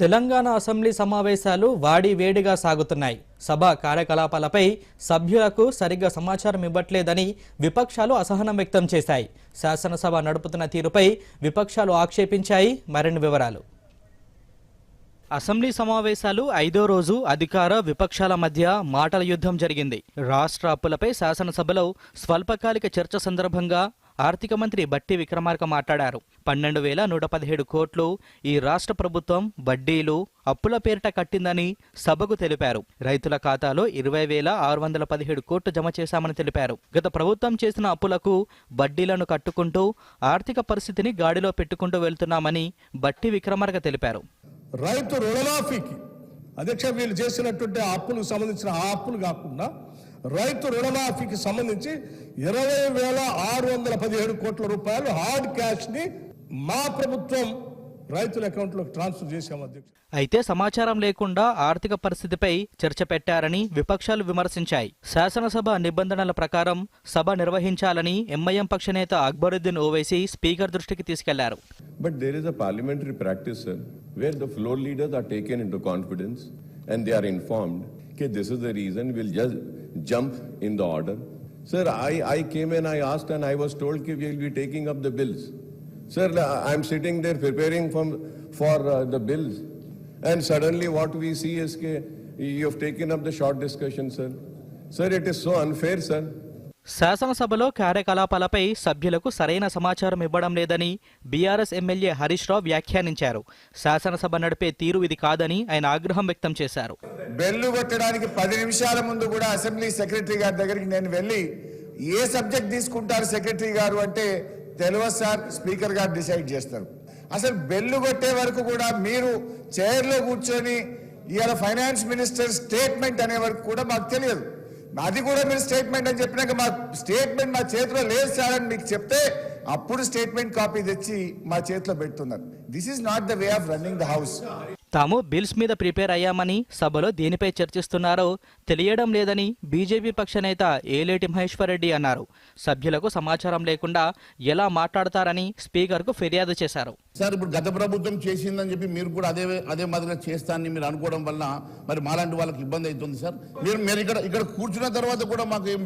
Telangana assembly సమావేశాలు వాడి వేడిగా సాగుతున్నాయి. సభ కార్యకలాపాలపై సభ్యులకు సరిగ్గా సమాచారం ఇవ్వట్లేదని విపక్షాలు అసహనం వ్యక్తం చేశాయి. శాసనసభ నడుపుతున్న తీరుపై విపక్షాలు ఆక్షేపించాయి. మరిన్ని వివరాలు. అసెంబ్లీ సమావేశాలు ఐదో రోజు అధికార విపక్షాల మధ్య మాటల యుద్ధం జరిగింది. రాష్ట్ర అప్పులపై శాసనసభలో స్వల్పకాలిక చర్చ సందర్భంగా ఆర్థిక మంత్రి బట్టి విక్రమార్క మాట్లాడారు. పన్నెండు వేల నూట పదిహేడు కోట్లు ఈ రాష్ట్ర ప్రభుత్వం వడ్డీలు అప్పుల పేరిట కట్టిందని సభకు తెలిపారు. రైతుల ఖాతాలో ఇరవై వేల ఆరు వందల పదిహేడు కోట్లు జమ చేశామని తెలిపారు. గత ప్రభుత్వం చేసిన అప్పులకు వడ్డీలను కట్టుకుంటూ ఆర్థిక పరిస్థితిని గాడిలో పెట్టుకుంటూ వెళ్తున్నామని బట్టి విక్రమార్క తెలిపారు. రైతు రుణమాఫీకి అధ్యక్ష వీళ్ళు చేసినటువంటి అప్పులకు సంబంధించిన ఆ అప్పులు కాకుండా రైతు రుణమాఫీకి సంబంధించి ఇరవై వేల ఆరు వందల పదిహేడు కోట్ల రూపాయలు హార్డ్ క్యాష్ని మా ప్రభుత్వం రైతుల అకౌంట్లోకి ట్రాన్స్ఫర్ చేశాం అధ్యక్ష. అయితే సమాచారం లేకుండా ఆర్థిక పరిస్థితిపై చర్చ పెట్టారని విపక్షాలు విమర్శించాయి. శాసనసభ నిబంధనల ప్రకారం సభ నిర్వహించాలని ఎంఐఎం పక్ష నేత అక్బరుద్దీన్ ఓవైసీ స్పీకర్ దృష్టికి తీసుకెళ్ళారు. But there is a parliamentary practice, sir, where the floor leaders are taken into confidence and they are informed, okay, this is the reason, we'll just jump in the order. Sir, I, I came and I asked and I was told that we'll be taking up the bills. Sir, I'm sitting there preparing from, for uh, the bills. And suddenly what we see is that you have taken up the short discussion, sir. Sir, it is so unfair, sir. శాసనసభలో కార్యకలాపాలపై సభ్యులకు సరైన సమాచారం ఇవ్వడం లేదని BRS MLA Harish Rao వ్యాఖ్యానించారు. శాసనసభ నడిపే తీరు ఇది కాదని ఆయన ఆగ్రహం వ్యక్తం చేశారు. బెల్లు కొట్టడానికి పది నిమిషాల ముందు కూడా అసెంబ్లీ సెక్రటరీ గారి దగ్గరికి నేను వెళ్ళి ఏ సబ్జెక్ట్ తీసుకుంటారు సెక్రటరీ గారు అంటే తెలియదు సార్ స్పీకర్ గారు డిసైడ్ చేస్తారు. అసలు బెల్లు కొట్టే వరకు కూడా మీరు చైర్లో కూర్చొని ఇవాళ ఫైనాన్స్ మినిస్టర్ స్టేట్మెంట్ అనే వరకు కూడా మాకు తెలియదు. అది కూడా మీరు స్టేట్మెంట్ అని చెప్పినాక మా స్టేట్మెంట్ మా చేతిలో లేదు సార్ అని మీకు చెప్తే అప్పుడు స్టేట్మెంట్ కాపీ తెచ్చి మా చేతిలో పెడుతున్నారు. This is not the way of running the house తాము బిల్స్ మీద ప్రిపేర్ అయ్యామని సభలో దేనిపై చర్చిస్తున్నారో తెలియడం లేదని బీజేపీ పక్ష నేత ఏలేటి మహేశ్వరరెడ్డి అన్నారు. సభ్యులకు సమాచారం లేకుండా ఎలా మాట్లాడతారని స్పీకర్కు ఫిర్యాదు చేశారు. సార్ ఇప్పుడు గత ప్రభుత్వం చేసిందని చెప్పి మీరు కూడా అదే అదే మాదిరిగా చేస్తానని మీరు అనుకోవడం వల్ల మరి మాలాంటి వాళ్ళకి ఇబ్బంది అవుతుంది సార్? మీరు మీరు ఇక్కడ ఇక్కడ కూర్చున్న తర్వాత కూడా మాకు ఏం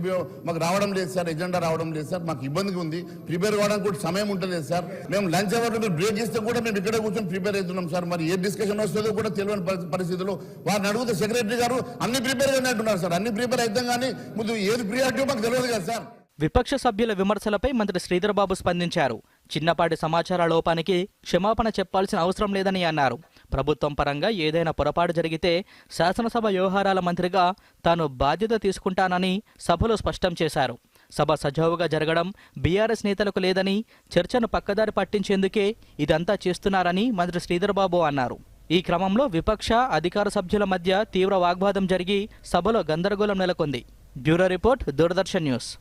మాకు రావడం లేదు సార్ ఎజెండా రావడం లేదు సార్ మాకు ఇబ్బందిగా ఉంది. ప్రిపేర్ కావడానికి కూడా సమయం ఉంటుంది సార్. మేము లంచ్ అవర్లో మీరు బ్రేక్ ఇస్తే కూడా మేము ఇక్కడ కూర్చొని ప్రిపేర్ అవుతున్నాం సార్. మరి ఏ డిస్కషన్ వస్తుందో కూడా తెలియని పరి- పరిస్థితుల్లో వారిని అడిగితే సెక్రటరీ గారు అన్ని ప్రిపేర్ ఉన్నారు సార్. అన్ని ప్రిపేర్ అవుతాం కానీ ముందు ఏది ప్రియారిటీ మాకు తెలియదు కదా సార్. విపక్ష సభ్యుల విమర్శలపై మంత్రి శ్రీధర్ బాబు స్పందించారు. చిన్నపాటి సమాచార లోపానికి క్షమాపణ చెప్పాల్సిన అవసరం లేదని అన్నారు. ప్రభుత్వం పరంగా ఏదైనా పొరపాటు జరిగితే శాసనసభ వ్యవహారాల మంత్రిగా తాను బాధ్యత తీసుకుంటానని సభలో స్పష్టం చేశారు. సభ సజావుగా జరగడం బీఆర్ఎస్ నేతలకు లేదని చర్చను పక్కదారి పట్టించేందుకే ఇదంతా చేస్తున్నారని మంత్రి శ్రీధర్బాబు అన్నారు. ఈ క్రమంలో విపక్ష అధికార సభ్యుల మధ్య తీవ్ర వాగ్వాదం జరిగి సభలో గందరగోళం నెలకొంది. Bureau report Doordarshan news.